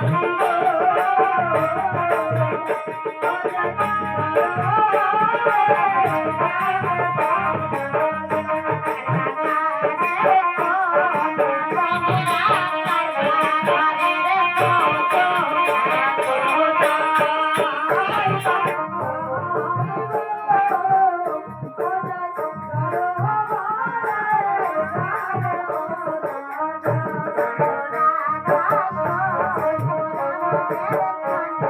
Thank you. Thank you.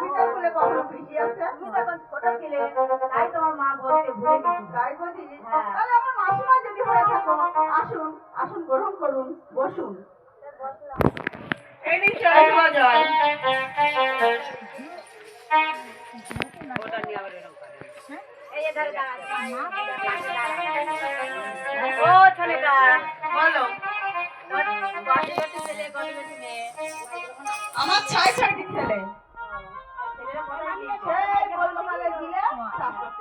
আছে আর কখনো পিসি আছে? তুমি যখন ছোট ছিলে তাই তোমার মা বলতে ভুলে গেছি। তাই বুঝি হ্যাঁ। তাহলে আমার মাসিমা যদি হয়ে থাকো আসুন আসুন গ্রহণ করুন বসুন। এই ছেলে আমার ছয় ছয়টি ছেলে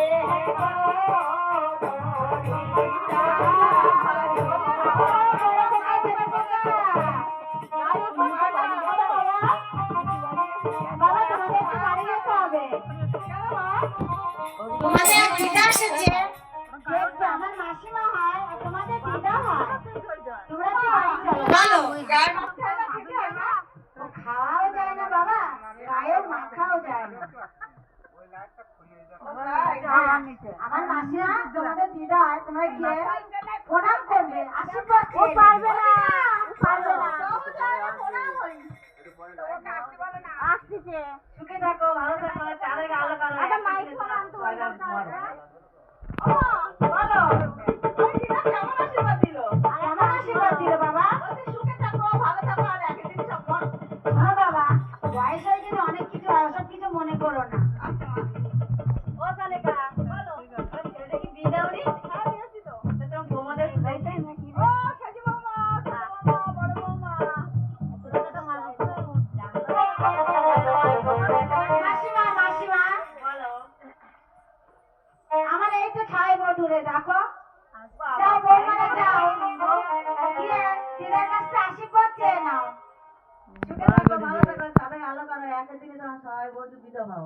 না লাগবে গিয়ে প্রণাম করবে আশীর্বাদ ও পারবে না পারবে না আসতেছে সুখে থাকো ভালো থাকো চারে আলো করো আচ্ছা, মাইক ফোন আনতে বলো। তো ছাই মধুরে দেখো বাবা। যাও বৌমারা যাও। দিদার কাছ আশীর্বাদ চেয়ে নাও। সুখে থাকো ভালো থাকো আলো করো তোমার সবাই বিধবা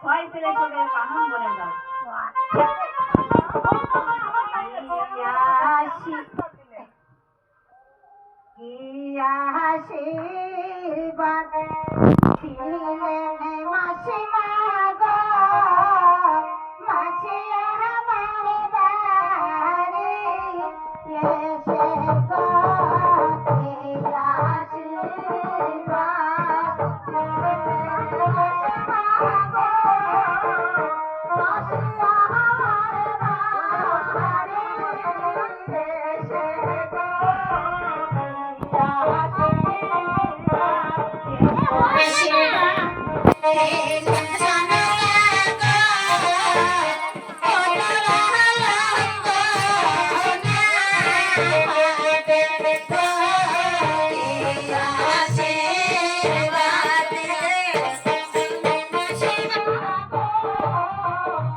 ছয় ছেলে সঙ্গে কানুন বলে কি আশীর্বাদ মাসিমা গো মাসি আমার বাড়ি এসে গো আশীর্বাদ দিলেন মাসিমা